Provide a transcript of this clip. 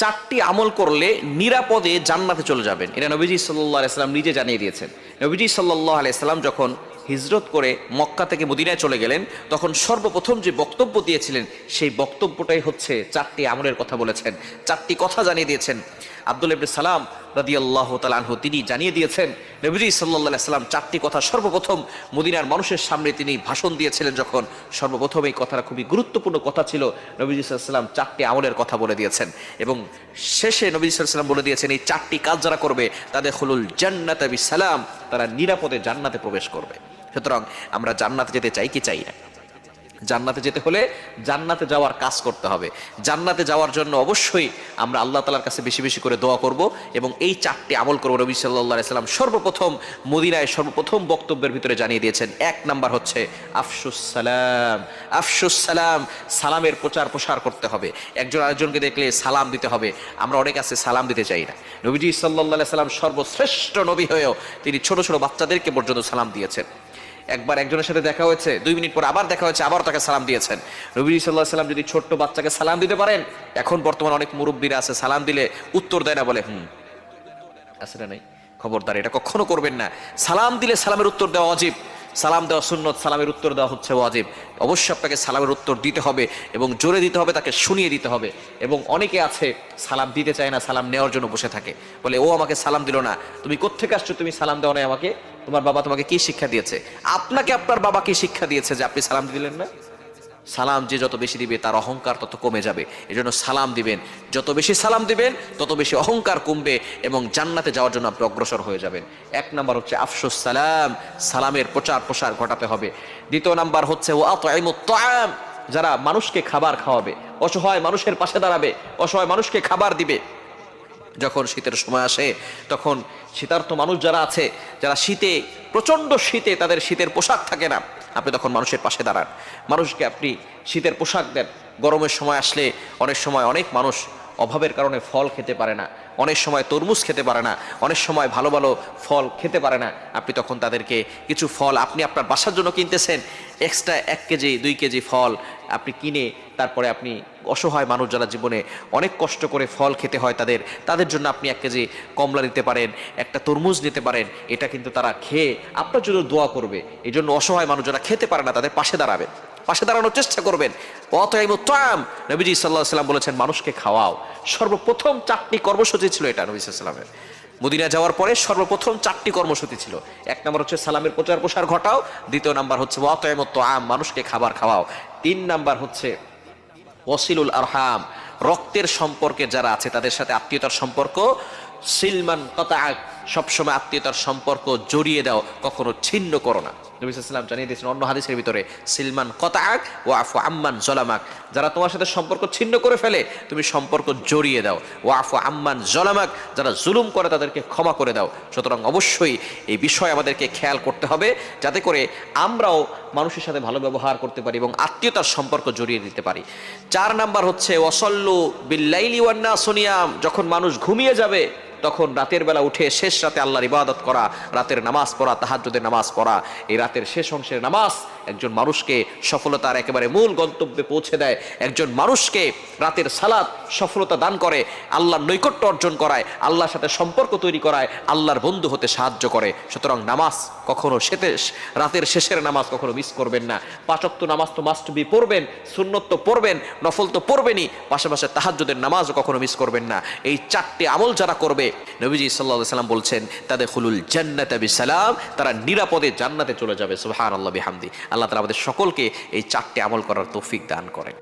চারটি আমল করলে নিরাপদে জান্নাতে চলে যাবেন। এটা নবীজি সাল্লাহ আলাইসাল্লাম নিজে জানিয়ে দিয়েছেন। নবীজি সাল্লাহ আলাইসাল্লাম যখন হিজরত করে মক্কা থেকে মদিনায় চলে গেলেন, তখন সর্বপ্রথম যে বক্তব্য দিয়েছিলেন, সেই বক্তব্যটাই হচ্ছে চারটি আমলের কথা বলেছেন। চারটি কথা জানিয়ে দিয়েছেন। আব্দুল ইবনে সালাম রাদি আল্লাহ তালানহু তিনি জানিয়ে দিয়েছেন নবীজি সাল্লাহ সাল্লাম চারটি কথা সর্বপ্রথম মদিনার মানুষের সামনে তিনি ভাষণ দিয়েছিলেন যখন সর্বপ্রথম এই কথাটা খুবই গুরুত্বপূর্ণ কথা ছিল। নবীজি সাল্লাম চারটি আমলের কথা বলে দিয়েছেন এবং শেষে নবীজি সাল্লাম বলে দিয়েছেন, এই চারটি কাজ যারা করবে তাদের হলুল জান্নাত সালাম তারা নিরাপদে জান্নাতে প্রবেশ করবে। সুতরাং আমরা জান্নাতে যেতে চাই কি চাই না? জান্নাতে যেতে হলে জান্নাতে যাওয়ার কাজ করতে হবে। জান্নাতে যাওয়ার জন্য অবশ্যই আমরা আল্লাহ তালার কাছে বেশি বেশি করে দোয়া করব এবং এই চারটি আমল করব রবি সাল্লাহ সাল্লাম সর্বপ্রথম মদিনায় সর্বপ্রথম বক্তব্যের ভিতরে জানিয়ে দিয়েছেন, এক নাম্বার হচ্ছে আফসুস সালাম আফসুস সালাম সালামের প্রচার প্রসার করতে হবে। একজন আরেকজনকে দেখলে সালাম দিতে হবে। আমরা অনেক আছে সালাম দিতে চাই না। নবীজি সাল্লাহ সাল্লাম সর্বশ্রেষ্ঠ নবী হয়েও তিনি ছোট ছোট বাচ্চাদেরকে পর্যন্ত সালাম দিয়েছেন। একবার একজনের সাথে দেখা হয়েছে, দুই মিনিট পর আবার দেখা হয়েছে, আবার তাকে সালাম দিয়েছেন। নবী সাল্লাহ সাল্লাম যদি ছোট্ট বাচ্চাকে সালাম দিতে পারেন, এখন বর্তমান অনেক মুরব্বীরা আছে, সালাম দিলে উত্তর দেয় না, বলে, হুম, আছে না নাই? খবরদার, এটা কখনো করবেন না। সালাম দিলে সালামের উত্তর দেওয়া অজীব সালাম দেওয়া সুন্নত, সালামের উত্তর দেওয়া হচ্ছে ওয়াজিব। অবশ্যই আপনাকে সালামের উত্তর দিতে হবে এবং জোরে দিতে হবে, তাকে শুনিয়ে দিতে হবে। এবং অনেকে আছে, সালাম দিতে চায় না, সালাম নেওয়ার জন্য বসে থাকে। বলে, ও আমাকে সালাম দিল না, তুমি কোত্থেকে আসছো? তুমি সালাম দেওয়া নাই আমাকে? তোমার বাবা তোমাকে কি শিক্ষা দিয়েছে? আপনাকে আপনার বাবা কি শিক্ষা দিয়েছে যে আপনি সালাম দিলেন না? সালাম যে যত বেশি দিবে, তার অহংকার তত কমে যাবে। এজন্য সালাম দিবেন। যত বেশি সালাম দিবেন, তত বেশি অহংকার কমবে এবং জান্নাতে যাওয়ার জন্য আপনি অগ্রসর হয়ে যাবেন। এক নাম্বার হচ্ছে আফসোস, সালাম। সালামের প্রচার প্রসার ঘটাতে হবে। দ্বিতীয় নাম্বার হচ্ছে ও আতাম যারা মানুষকে খাবার খাওয়াবে, অসহায় মানুষের পাশে দাঁড়াবে, অসহায় মানুষকে খাবার দিবে। যখন শীতের সময় আসে, তখন শীতার্থ মানুষ যারা আছে, যারা শীতে, প্রচণ্ড শীতে তাদের শীতের পোশাক থাকে না। আপনি তখন মানুষের পাশে দাঁড়ান। মানুষকে আপনি শীতের পোশাক দেন। গরমের সময় আসলে অনেক সময় অনেক মানুষ অভাবের কারণে ফল খেতে পারে না। অনেক সময় তরমুজ খেতে পারে না। অনেক সময় ভালো ভালো ফল খেতে পারে না। আপনি তখন তাদেরকে কিছু ফল আপনি আপনার বাসার জন্য কিনতেছেন এক্সট্রা এক কেজি, দুই কেজি ফল আপনি কিনে তারপরে আপনি অসহায় মানুষ যারা জীবনে অনেক কষ্ট করে ফল খেতে হয় তাদের তাদের জন্য আপনি এক কেজি কমলা নিতে পারেন, একটা তরমুজ নিতে পারেন, এটা কিন্তু তারা খেয়ে আপনার জন্য দোয়া করবে। এই জন্য অসহায় মানুষ যারা খেতে পারে না তাদের পাশে দাঁড়াবে। পাশে দাঁড়ানোর চেষ্টা করবেন। অতএব নবীজি সাল্লাহ সাল্লাম বলেছেন, মানুষকে খাওয়াও। সর্বপ্রথম চারটি কর্মসূচি ছিল এটা নবী সাল্লামের মদিনা যাওয়ার পরে সর্বপ্রথম চারটি কর্মসূচি ছিল। এক নম্বর হচ্ছে সালামের প্রচার প্রসার ঘটাও। দ্বিতীয় নাম্বার হচ্ছে অতএমত আম মানুষকে খাবার খাওয়াও। তিন নাম্বার হচ্ছে ওসিলুল আরহাম রক্তের সম্পর্কে যারা আছে তাদের সাথে আত্মীয়তার সম্পর্ক। সিলমান কতাক সবসময় আত্মীয়তার সম্পর্ক জড়িয়ে দাও, কখনো ছিন্ন করো না। নবী সাল্লাম জানিয়ে দিয়েছেন অন্য হাদিসের ভিতরে, সিলমান কতাক ও আফু আম্মান জলামাক। যারা তোমার সাথে সম্পর্ক ছিন্ন করে ফেলে, তুমি সম্পর্ক জড়িয়ে দাও। ও আফু আম্মান জলামাক। যারা জুলুম করে, তাদেরকে ক্ষমা করে দাও। সুতরাং অবশ্যই এই বিষয় আমাদেরকে খেয়াল করতে হবে, যাতে করে আমরাও মানুষের সাথে ভালো ব্যবহার করতে পারি এবং আত্মীয়তার সম্পর্ক জড়িয়ে দিতে পারি। চার নাম্বার হচ্ছে ওসল্লু বিল্লাইলি ওয়ান্না সোনিয়াম যখন মানুষ ঘুমিয়ে যাবে তখন রাতের বেলা উঠে শেষ রাতে আল্লাহর ইবাদত করা, রাতের নামাজ পড়া তাহাজুদের নামাজ পড়া। এই রাতের শেষ অংশের নামাজ একজন মানুষকে সফলতার একেবারে মূল গন্তব্যে পৌঁছে দেয়। একজন মানুষকে রাতের সালাদ সফলতা দান করে, আল্লাহর নৈকট্য অর্জন করায়, আল্লাহর সাথে সম্পর্ক তৈরি করায়, আল্লাহর বন্ধু হতে সাহায্য করে। সুতরাং নামাজ কখনো সেতে রাতের শেষের নামাজ কখনো মিস করবেন না। পাচক্ত নামাজ তো মাস্ট বি পড়বেন, সুন্নত তো পড়বেন, নফল তো পড়বেনই, পাশাপাশি তাহাজ্জুদের নামাজও কখনো মিস করবেন না। এই চারটি আমল যারা করবে, নবীজি সাল্লাহ সাল্লাম বলছেন তাদের হুলুল জান্নাত সালাম তারা নিরাপদে জান্নাতে চলে যাবে। সুহান আল্লাহ বিহামদি। আল্লাহ তালা আমাদের সকলকে এই চারটি আমল করার তৌফিক দান করেন।